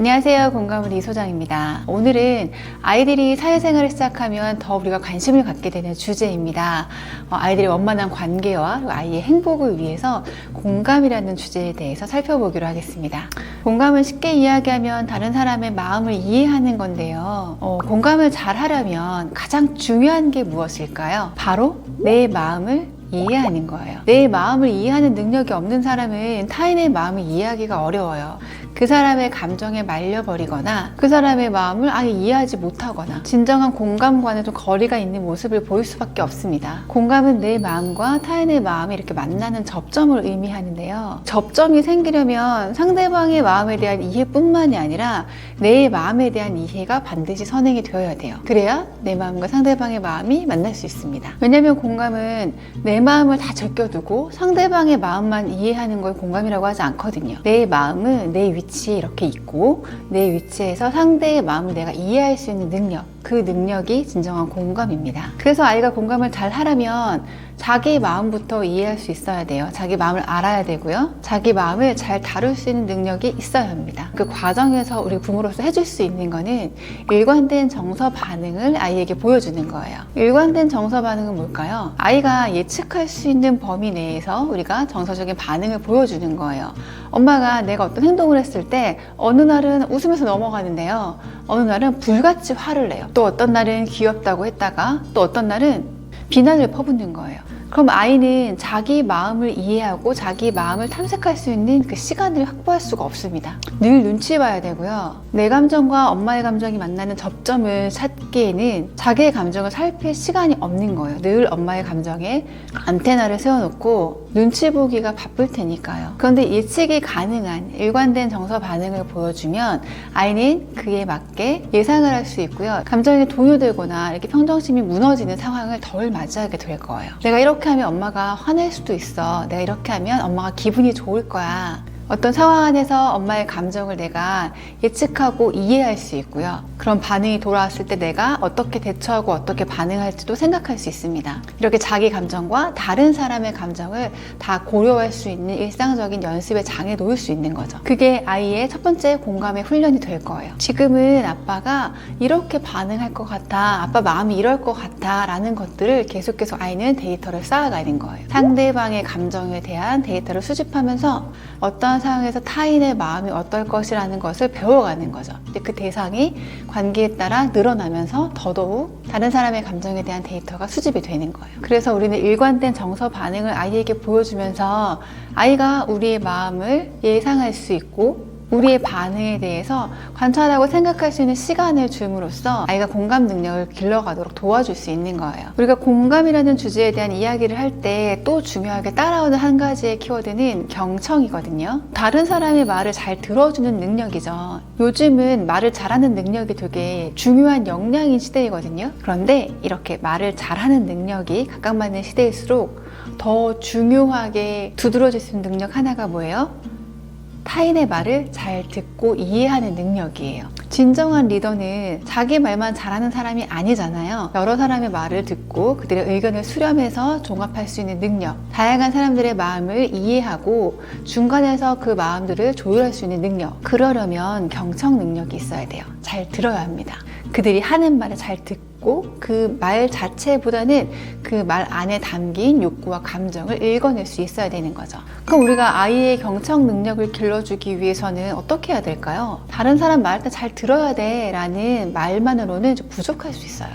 안녕하세요. 공감을 이소장입니다. 오늘은 아이들이 사회생활을 시작하면 더 우리가 관심을 갖게 되는 주제입니다. 어, 아이들의 원만한 관계와 아이의 행복을 위해서 공감이라는 주제에 대해서 살펴보기로 하겠습니다. 공감을 쉽게 이야기하면 다른 사람의 마음을 이해하는 건데요. 어, 공감을 잘 하려면 가장 중요한 게 무엇일까요? 바로 내 마음을 이해하는 거예요. 내 마음을 이해하는 능력이 없는 사람은 타인의 마음을 이해하기가 어려워요. 그 사람의 감정에 말려버리거나 그 사람의 마음을 아예 이해하지 못하거나 진정한 공감과는 좀 거리가 있는 모습을 보일 수밖에 없습니다. 공감은 내 마음과 타인의 마음이 이렇게 만나는 접점을 의미하는데요. 접점이 생기려면 상대방의 마음에 대한 이해뿐만이 아니라 내 마음에 대한 이해가 반드시 선행이 되어야 돼요. 그래야 내 마음과 상대방의 마음이 만날 수 있습니다. 왜냐하면 공감은 내 마음을 다 제껴두고 상대방의 마음만 이해하는 걸 공감이라고 하지 않거든요. 내 마음은 내 위치에 이렇게 있고 내 위치에서 상대의 마음을 내가 이해할 수 있는 능력, 그 능력이 진정한 공감입니다. 그래서 아이가 공감을 잘 하려면 자기 마음부터 이해할 수 있어야 돼요. 자기 마음을 알아야 되고요. 자기 마음을 잘 다룰 수 있는 능력이 있어야 합니다. 그 과정에서 우리 부모로서 해줄 수 있는 거는 일관된 정서 반응을 아이에게 보여주는 거예요. 일관된 정서 반응은 뭘까요? 아이가 예측할 수 있는 범위 내에서 우리가 정서적인 반응을 보여주는 거예요. 엄마가 내가 어떤 행동을 했을 때 어느 날은 웃으면서 넘어가는데요. 어느 날은 불같이 화를 내요. 또 어떤 날은 귀엽다고 했다가 또 어떤 날은 비난을 퍼붓는 거예요. 그럼 아이는 자기 마음을 이해하고 자기 마음을 탐색할 수 있는 그 시간을 확보할 수가 없습니다. 늘 눈치 봐야 되고요. 내 감정과 엄마의 감정이 만나는 접점을 찾기에는 자기의 감정을 살필 시간이 없는 거예요. 늘 엄마의 감정에 안테나를 세워놓고 눈치 보기가 바쁠 테니까요. 그런데 예측이 가능한 일관된 정서 반응을 보여주면 아이는 그에 맞게 예상을 할 수 있고요. 감정이 동요되거나 이렇게 평정심이 무너지는 상황을 덜 맞이하게 될 거예요. 내가 이렇게 하면 엄마가 화낼 수도 있어. 내가 이렇게 하면 엄마가 기분이 좋을 거야. 어떤 상황 안에서 엄마의 감정을 내가 예측하고 이해할 수 있고요. 그런 반응이 돌아왔을 때 내가 어떻게 대처하고 어떻게 반응할지도 생각할 수 있습니다. 이렇게 자기 감정과 다른 사람의 감정을 다 고려할 수 있는 일상적인 연습의 장에 놓을 수 있는 거죠. 그게 아이의 첫 번째 공감의 훈련이 될 거예요. 지금은 아빠가 이렇게 반응할 것 같아. 아빠 마음이 이럴 것 같아. 라는 것들을 계속해서 아이는 데이터를 쌓아가는 거예요. 상대방의 감정에 대한 데이터를 수집하면서 어 떠한 상황에서 타인의 마음이 어떨 것이라는 것을 배워가는 거죠. 근데 그 대상이 관계에 따라 늘어나면서 더더욱 다른 사람의 감정에 대한 데이터가 수집이 되는 거예요. 그래서 우리는 일관된 정서 반응을 아이에게 보여주면서 아이가 우리의 마음을 예상할 수 있고 우리의 반응에 대해서 관찰하고 생각할 수 있는 시간을 줌으로써 아이가 공감 능력을 길러가도록 도와줄 수 있는 거예요. 우리가 공감이라는 주제에 대한 이야기를 할 때 또 중요하게 따라오는 한 가지의 키워드는 경청이거든요. 다른 사람의 말을 잘 들어주는 능력이죠. 요즘은 말을 잘하는 능력이 되게 중요한 역량인 시대이거든요. 그런데 이렇게 말을 잘하는 능력이 각각 맞는 시대일수록 더 중요하게 두드러질 수 있는 능력 하나가 뭐예요? 타인의 말을 잘 듣고 이해하는 능력이에요. 진정한 리더는 자기 말만 잘하는 사람이 아니잖아요. 여러 사람의 말을 듣고 그들의 의견을 수렴해서 종합할 수 있는 능력. 다양한 사람들의 마음을 이해하고 중간에서 그 마음들을 조율할 수 있는 능력. 그러려면 경청 능력이 있어야 돼요. 잘 들어야 합니다. 그들이 하는 말을 잘 듣고 그 말 자체보다는 그 말 안에 담긴 욕구와 감정을 읽어낼 수 있어야 되는 거죠. 그럼 우리가 아이의 경청 능력을 길러주기 위해서는 어떻게 해야 될까요? 다른 사람 말할 때잘 들어야 돼 라는 말만으로는 좀 부족할 수 있어요.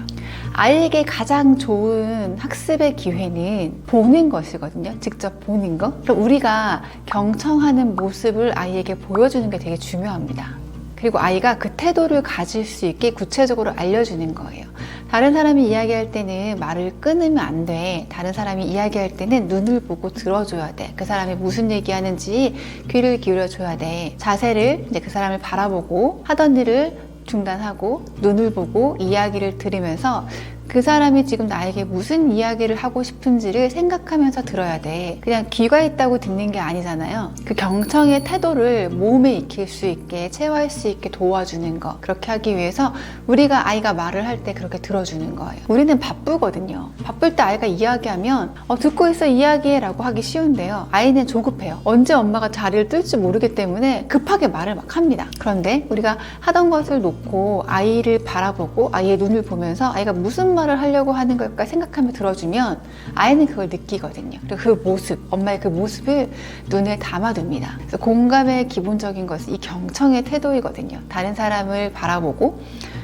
아이에게 가장 좋은 학습의 기회는 보는 것이거든요. 직접 보는 것. 그럼 우리가 경청하는 모습을 아이에게 보여주는 게 되게 중요합니다. 그리고 아이가 그 태도를 가질 수 있게 구체적으로 알려주는 거예요. 다른 사람이 이야기할 때는 말을 끊으면 안 돼. 다른 사람이 이야기할 때는 눈을 보고 들어줘야 돼. 그 사람이 무슨 얘기하는지 귀를 기울여줘야 돼. 자세를 이제 그 사람을 바라보고 하던 일을 중단하고 눈을 보고 이야기를 들으면서 그 사람이 지금 나에게 무슨 이야기를 하고 싶은지를 생각하면서 들어야 돼. 그냥 귀가 있다고 듣는 게 아니잖아요. 그 경청의 태도를 몸에 익힐 수 있게, 체화할 수 있게 도와주는 거. 그렇게 하기 위해서 우리가 아이가 말을 할 때 그렇게 들어주는 거예요. 우리는 바쁘거든요. 바쁠 때 아이가 이야기하면 어, 듣고 있어 이야기해 라고 하기 쉬운데요. 아이는 조급해요. 언제 엄마가 자리를 뜰지 모르기 때문에 급하게 말을 막 합니다. 그런데 우리가 하던 것을 놓고 아이를 바라보고 아이의 눈을 보면서 아이가 무슨 말을 하려고 하는 걸까 생각하며 들어주면 아이는 그걸 느끼거든요. 그리고 그 모습, 엄마의 그 모습을 눈에 담아둡니다. 그래서 공감의 기본적인 것은 이 경청의 태도이거든요. 다른 사람을 바라보고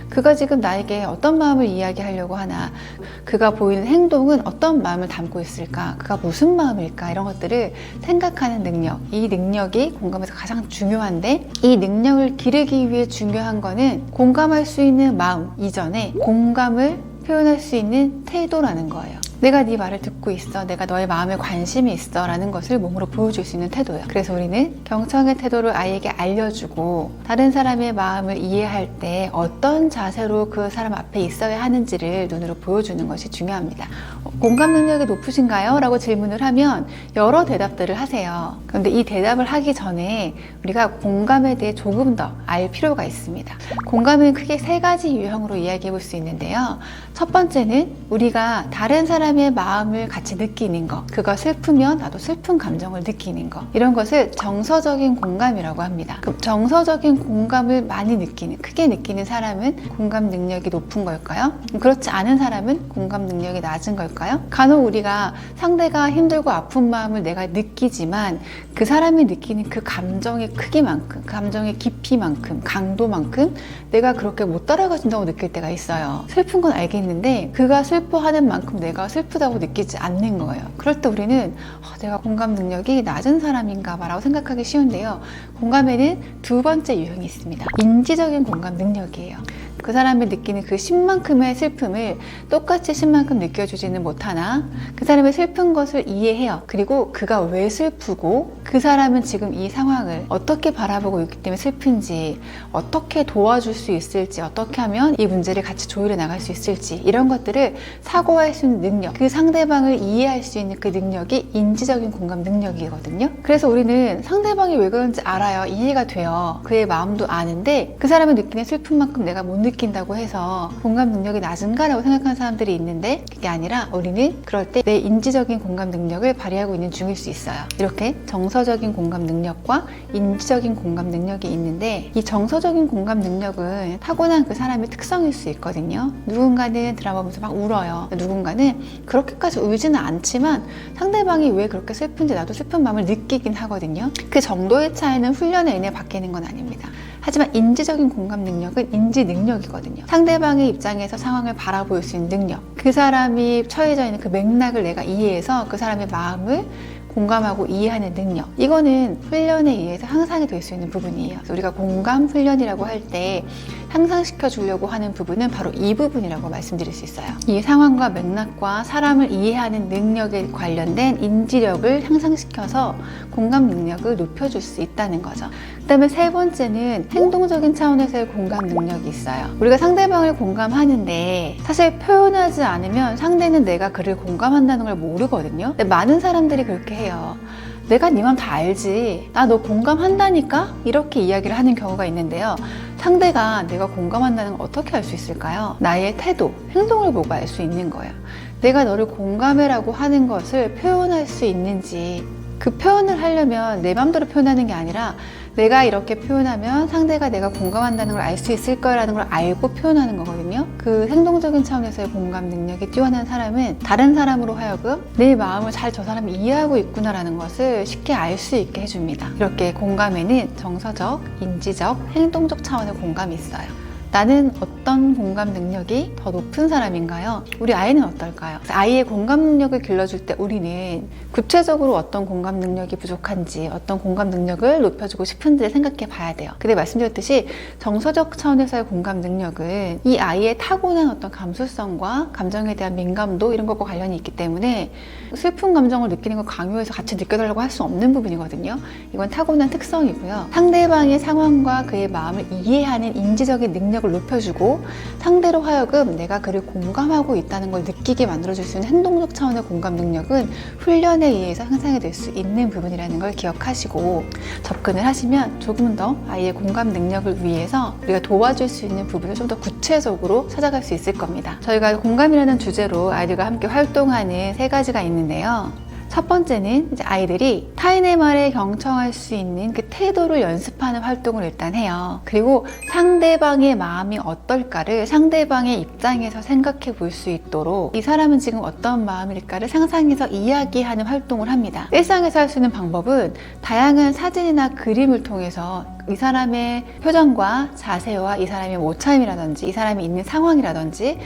그가 지금 나에게 어떤 마음을 이야기하려고 하나, 그가 보이는 행동은 어떤 마음을 담고 있을까, 그가 무슨 마음일까, 이런 것들을 생각하는 능력. 이 능력이 공감에서 가장 중요한데, 이 능력을 기르기 위해 중요한 거는 공감할 수 있는 마음 이전에 공감을 표현할 수 있는 태도라는 거예요. 내가 네 말을 듣고 있어. 내가 너의 마음에 관심이 있어. 라는 것을 몸으로 보여줄 수 있는 태도예요. 그래서 우리는 경청의 태도를 아이에게 알려주고 다른 사람의 마음을 이해할 때 어떤 자세로 그 사람 앞에 있어야 하는지를 눈으로 보여주는 것이 중요합니다. 어, 공감 능력이 높으신가요? 라고 질문을 하면 여러 대답들을 하세요. 그런데 이 대답을 하기 전에 우리가 공감에 대해 조금 더 알 필요가 있습니다. 공감은 크게 세 가지 유형으로 이야기해 볼 수 있는데요. 첫 번째는 우리가 다른 사람 의 마음을 같이 느끼는 것. 그가 슬프면 나도 슬픈 감정을 느끼는 것. 이런 것을 정서적인 공감이라고 합니다. 그 정서적인 공감을 많이 느끼는, 크게 느끼는 사람은 공감 능력이 높은 걸까요? 그렇지 않은 사람은 공감 능력이 낮은 걸까요? 간혹 우리가 상대가 힘들고 아픈 마음을 내가 느끼지만 그 사람이 느끼는 그 감정의 크기만큼, 그 감정의 깊이만큼, 강도만큼 내가 그렇게 못 따라가준다고 느낄 때가 있어요. 슬픈 건 알겠는데 그가 슬퍼하는 만큼 내가 슬 프다고 느끼지 않는 거예요. 그럴 때 우리는 어, 내가 공감 능력이 낮은 사람인가 봐라고 생각하기 쉬운데요. 공감에는 두 번째 유형이 있습니다. 인지적인 공감 능력이에요. 그 사람이 느끼는 그 10만큼의 슬픔을 똑같이 10만큼 느껴주지는 못하나 그 사람의 슬픈 것을 이해해요. 그리고 그가 왜 슬프고 그 사람은 지금 이 상황을 어떻게 바라보고 있기 때문에 슬픈지 어떻게 도와줄 수 있을지 어떻게 하면 이 문제를 같이 조율해 나갈 수 있을지 이런 것들을 사고할 수 있는 능력 그 상대방을 이해할 수 있는 그 능력이 인지적인 공감 능력이거든요. 그래서 우리는 상대방이 왜 그런지 알아요. 이해가 돼요. 그의 마음도 아는데 그 사람이 느끼는 슬픔만큼 내가 못 느 낀다고 해서 공감 능력이 낮은가라고 생각하는 사람들이 있는데 그게 아니라 우리는 그럴 때 내 인지적인 공감 능력을 발휘하고 있는 중일 수 있어요. 이렇게 정서적인 공감 능력과 인지적인 공감 능력이 있는데 이 정서적인 공감 능력은 타고난 그 사람의 특성일 수 있거든요. 누군가는 드라마 보면서 막 울어요. 누군가는 그렇게까지 울지는 않지만 상대방이 왜 그렇게 슬픈지 나도 슬픈 마음을 느끼긴 하거든요. 그 정도의 차이는 훈련에 의해 바뀌는 건 아닙니다. 하지만 인지적인 공감 능력은 인지 능력이거든요. 상대방의 입장에서 상황을 바라볼 수 있는 능력. 그 사람이 처해져 있는 그 맥락을 내가 이해해서 그 사람의 마음을 공감하고 이해하는 능력. 이거는 훈련에 의해서 향상이 될 수 있는 부분이에요. 우리가 공감 훈련이라고 할 때 향상시켜 주려고 하는 부분은 바로 이 부분이라고 말씀드릴 수 있어요. 이 상황과 맥락과 사람을 이해하는 능력에 관련된 인지력을 향상시켜서 공감 능력을 높여줄 수 있다는 거죠. 그 다음에 세 번째는 행동적인 차원에서의 공감 능력이 있어요. 우리가 상대방을 공감하는데 사실 표현하지 않으면 상대는 내가 그를 공감한다는 걸 모르거든요. 근데 많은 사람들이 그렇게 해요. 내가 네 맘 다 알지. 나 너 공감한다니까? 이렇게 이야기를 하는 경우가 있는데요. 상대가 내가 공감한다는 걸 어떻게 알 수 있을까요? 나의 태도, 행동을 보고 알 수 있는 거예요. 내가 너를 공감해라고 하는 것을 표현할 수 있는지 그 표현을 하려면 내 맘대로 표현하는 게 아니라 내가 이렇게 표현하면 상대가 내가 공감한다는 걸 알 수 있을 거라는 걸 알고 표현하는 거거든요. 그 행동적인 차원에서의 공감 능력이 뛰어난 사람은 다른 사람으로 하여금 내 마음을 잘 저 사람이 이해하고 있구나라는 것을 쉽게 알 수 있게 해줍니다. 이렇게 공감에는 정서적, 인지적, 행동적 차원의 공감이 있어요. 나는 어떤 공감 능력이 더 높은 사람인가요? 우리 아이는 어떨까요? 아이의 공감 능력을 길러줄 때 우리는 구체적으로 어떤 공감 능력이 부족한지, 어떤 공감 능력을 높여주고 싶은지를 생각해 봐야 돼요. 근데 말씀드렸듯이 정서적 차원에서의 공감 능력은 이 아이의 타고난 어떤 감수성과 감정에 대한 민감도 이런 것과 관련이 있기 때문에 슬픈 감정을 느끼는 걸 강요해서 같이 느껴달라고 할 수 없는 부분이거든요. 이건 타고난 특성이고요. 상대방의 상황과 그의 마음을 이해하는 인지적인 능력 능력을 높여주고 상대로 하여금 내가 그를 공감하고 있다는 걸 느끼게 만들어줄 수 있는 행동적 차원의 공감 능력은 훈련에 의해서 향상이 될 수 있는 부분이라는 걸 기억하시고 접근을 하시면 조금 더 아이의 공감 능력을 위해서 우리가 도와줄 수 있는 부분을 좀 더 구체적으로 찾아갈 수 있을 겁니다. 저희가 공감이라는 주제로 아이들과 함께 활동하는 세 가지가 있는데요. 첫 번째는 이제 아이들이 타인의 말에 경청할 수 있는 그 태도를 연습하는 활동을 일단 해요. 그리고 상대방의 마음이 어떨까를 상대방의 입장에서 생각해 볼 수 있도록 이 사람은 지금 어떤 마음일까를 상상해서 이야기하는 활동을 합니다. 일상에서 할 수 있는 방법은 다양한 사진이나 그림을 통해서 이 사람의 표정과 자세와 이 사람의 모참이라든지 이 사람이 있는 상황이라든지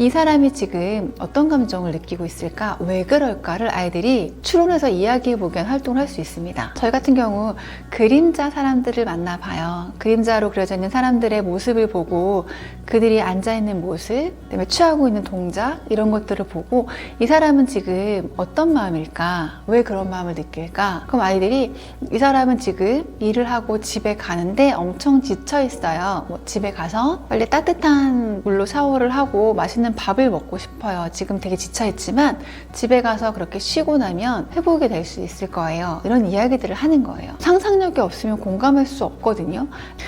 이 사람이 지금 어떤 감정을 느끼고 있을까? 왜 그럴까를 아이들이 추론해서 이야기해보게 하는 활동을 할 수 있습니다. 저희 같은 경우 그림자 사람들을 만나봐요. 그림자로 그려져 있는 사람들의 모습을 보고 그들이 앉아있는 모습, 그다음에 취하고 있는 동작, 이런 것들을 보고 이 사람은 지금 어떤 마음일까? 왜 그런 마음을 느낄까? 그럼 아이들이 이 사람은 지금 일을 하고 집에 가는데 엄청 지쳐 있어요. 뭐 집에 가서 빨리 따뜻한 물로 샤워를 하고 맛있는 밥을 먹고 싶어요. 지금 되게 지쳐 있지만 집에 가서 그렇게 쉬고 나면 회복이 될 수 있을 거예요. 이런 이야기들을 하는 거예요. 상상력이 없으면 공감할 수 없거든요.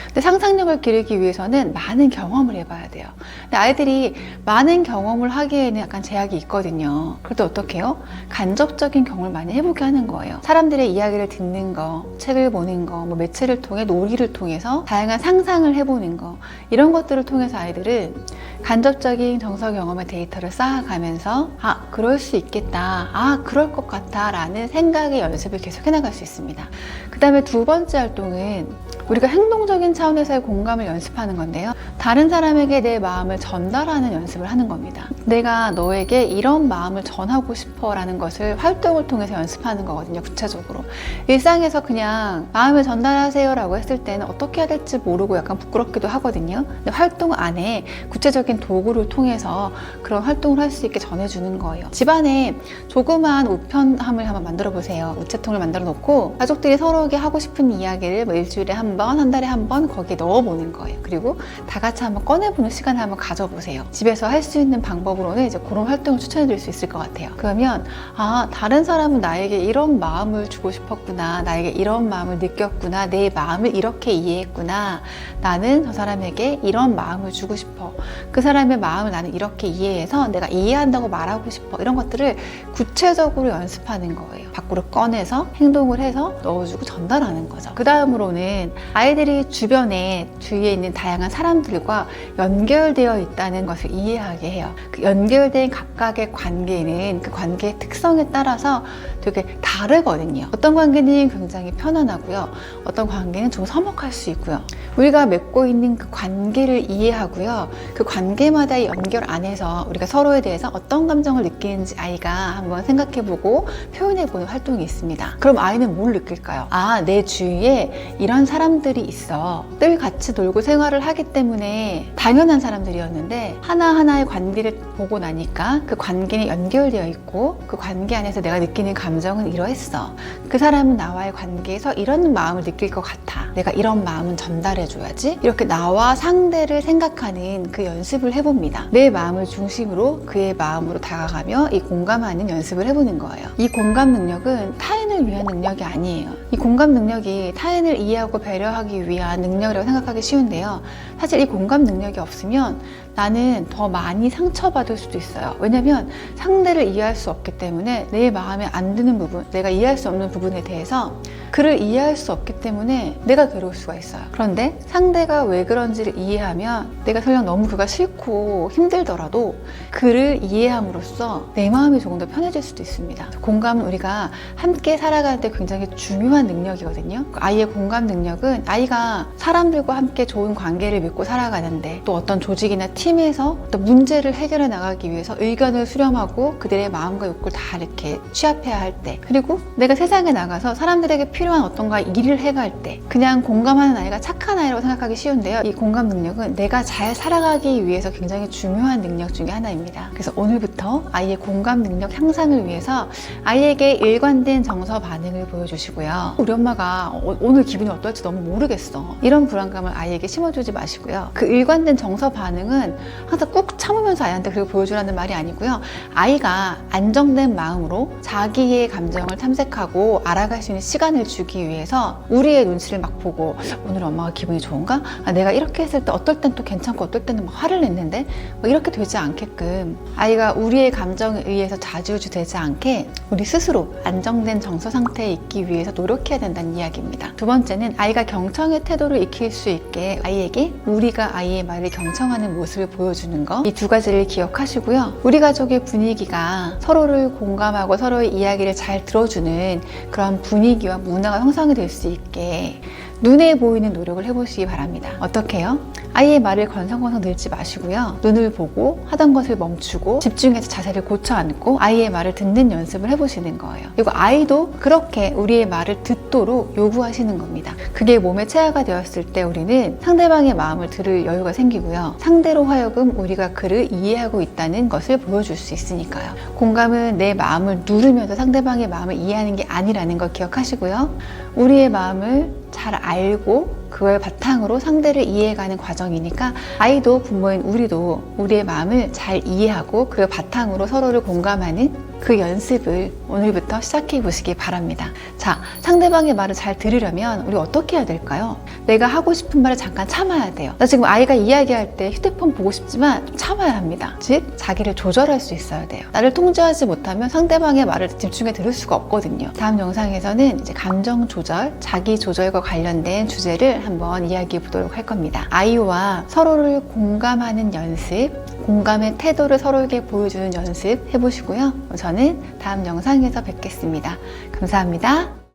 근데 상상력을 기르기 위해서는 많은 경험을 해봐야 돼요. 근데 아이들이 많은 경험을 하기에는 약간 제약이 있거든요. 그럴 때 어떻게 해요? 간접적인 경험을 많이 해보게 하는 거예요. 사람들의 이야기를 듣는 거, 책을 보는 거, 뭐 매체를 통해 놀이를 통해서 다양한 상상을 해보는 거 이런 것들을 통해서 아이들은 간접적인 정서 경험의 데이터를 쌓아가면서 아 그럴 수 있겠다. 아 그럴 것 같아. 라는 생각의 연습을 계속 해나갈 수 있습니다. 그 다음에 두 번째 활동은 우리가 행동적인 차원에서의 공감을 연습하는 건데요 다른 사람에게 내 마음을 전달하는 연습을 하는 겁니다 내가 너에게 이런 마음을 전하고 싶어 라는 것을 활동을 통해서 연습하는 거거든요 구체적으로 일상에서 그냥 마음을 전달하세요 라고 했을 때는 어떻게 해야 될지 모르고 약간 부끄럽기도 하거든요 근데 활동 안에 구체적인 도구를 통해서 그런 활동을 할 수 있게 전해주는 거예요. 집안에 조그마한 우편함을 한번 만들어 보세요. 우체통을 만들어 놓고 가족들이 서로에게 하고 싶은 이야기를 뭐 일주일에 한 번, 한 달에 한 번 거기에 넣어 보는 거예요. 그리고 다 같이 한번 꺼내보는 시간을 한번 가져보세요. 집에서 할 수 있는 방법으로는 이제 그런 활동을 추천해 드릴 수 있을 것 같아요. 그러면 아, 다른 사람은 나에게 이런 마음을 주고 싶었구나. 나에게 이런 마음을 느꼈구나. 내 마음을 이렇게 이해했구나. 나는 저 사람에게 이런 마음을 주고 싶어. 그 사람의 마음을 나는 이렇게 이해해서 내가 이해한다고 말하고 싶어. 이런 것들을 구체적으로 연습하는 거예요. 밖으로 꺼내서 행동을 해서 넣어주고 전달하는 거죠. 그 다음으로는 아이들이 주변에 주위에 있는 다양한 사람들 과 연결되어 있다는 것을 이해하게 해요. 그 연결된 각각의 관계는 그 관계의 특성에 따라서 되게 다르거든요. 어떤 관계는 굉장히 편안하고요. 어떤 관계는 좀 서먹할 수 있고요. 우리가 맺고 있는 그 관계를 이해하고요. 그 관계마다 의 연결 안에서 우리가 서로에 대해서 어떤 감정을 느끼는지 아이가 한번 생각해보고 표현해보는 활동이 있습니다. 그럼 아이는 뭘 느낄까요? 아, 내 주위에 이런 사람들이 있어. 늘 같이 놀고 생활을 하기 때문에 당연한 사람들이었는데 하나하나의 관계를 보고 나니까 그 관계는 연결되어 있고 그 관계 안에서 내가 느끼는 감정은 이러했어. 그 사람은 나와의 관계에서 이런 마음을 느낄 것 같아. 내가 이런 마음은 전달해줘야지. 이렇게 나와 상대를 생각하는 그 연습을 해봅니다. 내 마음을 중심으로 그의 마음으로 다가가며 이 공감하는 연습을 해보는 거예요. 이 공감 능력은 타인 을 위한 능력이 아니에요. 이 공감 능력이 타인을 이해하고 배려하기 위한 능력이라고 생각하기 쉬운데요. 사실 이 공감 능력이 없으면 나는 더 많이 상처받을 수도 있어요. 왜냐면 상대를 이해할 수 없기 때문에 내 마음에 안 드는 부분, 내가 이해할 수 없는 부분에 대해서 그를 이해할 수 없기 때문에 내가 괴로울 수가 있어요. 그런데 상대가 왜 그런지를 이해하면 내가 설령 너무 그가 싫고 힘들더라도 그를 이해함으로써 내 마음이 조금 더 편해질 수도 있습니다. 공감은 우리가 함께 살아갈 때 굉장히 중요한 능력이거든요. 아이의 공감 능력은 아이가 사람들과 함께 좋은 관계를 맺고 살아가는데 또 어떤 조직이나 팀에서 어떤 문제를 해결해 나가기 위해서 의견을 수렴하고 그들의 마음과 욕구를 다 이렇게 취합해야 할 때 그리고 내가 세상에 나가서 사람들에게 필요한 어떤가 일을 해갈 때 그냥 공감하는 아이가 착한 아이라고 생각하기 쉬운데요. 이 공감 능력은 내가 잘 살아가기 위해서 굉장히 중요한 능력 중에 하나입니다. 그래서 오늘부터 아이의 공감 능력 향상을 위해서 아이에게 일관된 정서 반응을 보여주시고요. 우리 엄마가 어- 오늘 기분이 어떨지 너무 모르겠어. 이런 불안감을 아이에게 심어주지 마시고요. 그 일관된 정서 반응은 항상 꾹 참으면서 아이한테 그렇게 보여주라는 말이 아니고요. 아이가 안정된 마음으로 자기의 감정을 탐색하고 알아갈 수 있는 시간을 주기 위해서 우리의 눈치를 막 보고 오늘 엄마가 기분이 좋은가? 아, 내가 이렇게 했을 때 어떨 땐 또 괜찮고 어떨 때는 막 화를 냈는데 뭐 이렇게 되지 않게끔 아이가 우리의 감정에 의해서 좌지우지 되지 않게 우리 스스로 안정된 정서 상태에 있기 위해서 노력해야 된다는 이야기입니다. 두 번째는 아이가 경청의 태도를 익힐 수 있게 아이에게 우리가 아이의 말을 경청하는 모습을 보여주는 거이두 가지를 기억하시고요. 우리 가족의 분위기가 서로를 공감하고 서로의 이야기를 잘 들어주는 그런 분위기와 문화 가 형성이 될 수 있게 눈에 보이는 노력을 해보시기 바랍니다. 어떻게요? 아이의 말을 건성건성 들지 마시고요. 눈을 보고 하던 것을 멈추고 집중해서 자세를 고쳐 앉고 아이의 말을 듣는 연습을 해보시는 거예요. 그리고 아이도 그렇게 우리의 말을 듣도록 요구하시는 겁니다. 그게 몸에 체화가 되었을 때 우리는 상대방의 마음을 들을 여유가 생기고요. 상대로 하여금 우리가 그를 이해하고 있다는 것을 보여줄 수 있으니까요. 공감은 내 마음을 누르면서 상대방의 마음을 이해하는 게 아니라는 걸 기억하시고요. 우리의 마음을 잘 알고 그걸 바탕으로 상대를 이해해가는 과정이니까 아이도 부모인 우리도 우리의 마음을 잘 이해하고 그 바탕으로 서로를 공감하는 그 연습을 오늘부터 시작해 보시기 바랍니다. 자, 상대방의 말을 잘 들으려면 우리 어떻게 해야 될까요? 내가 하고 싶은 말을 잠깐 참아야 돼요. 나 지금 아이가 이야기할 때 휴대폰 보고 싶지만 참아야 합니다. 즉, 자기를 조절할 수 있어야 돼요. 나를 통제하지 못하면 상대방의 말을 집중해 들을 수가 없거든요. 다음 영상에서는 이제 감정 조절, 자기 조절과 관련된 주제를 한번 이야기해 보도록 할 겁니다. 아이와 서로를 공감하는 연습, 공감의 태도를 서로에게 보여주는 연습 해보시고요. 저는 다음 영상에서 뵙겠습니다. 감사합니다.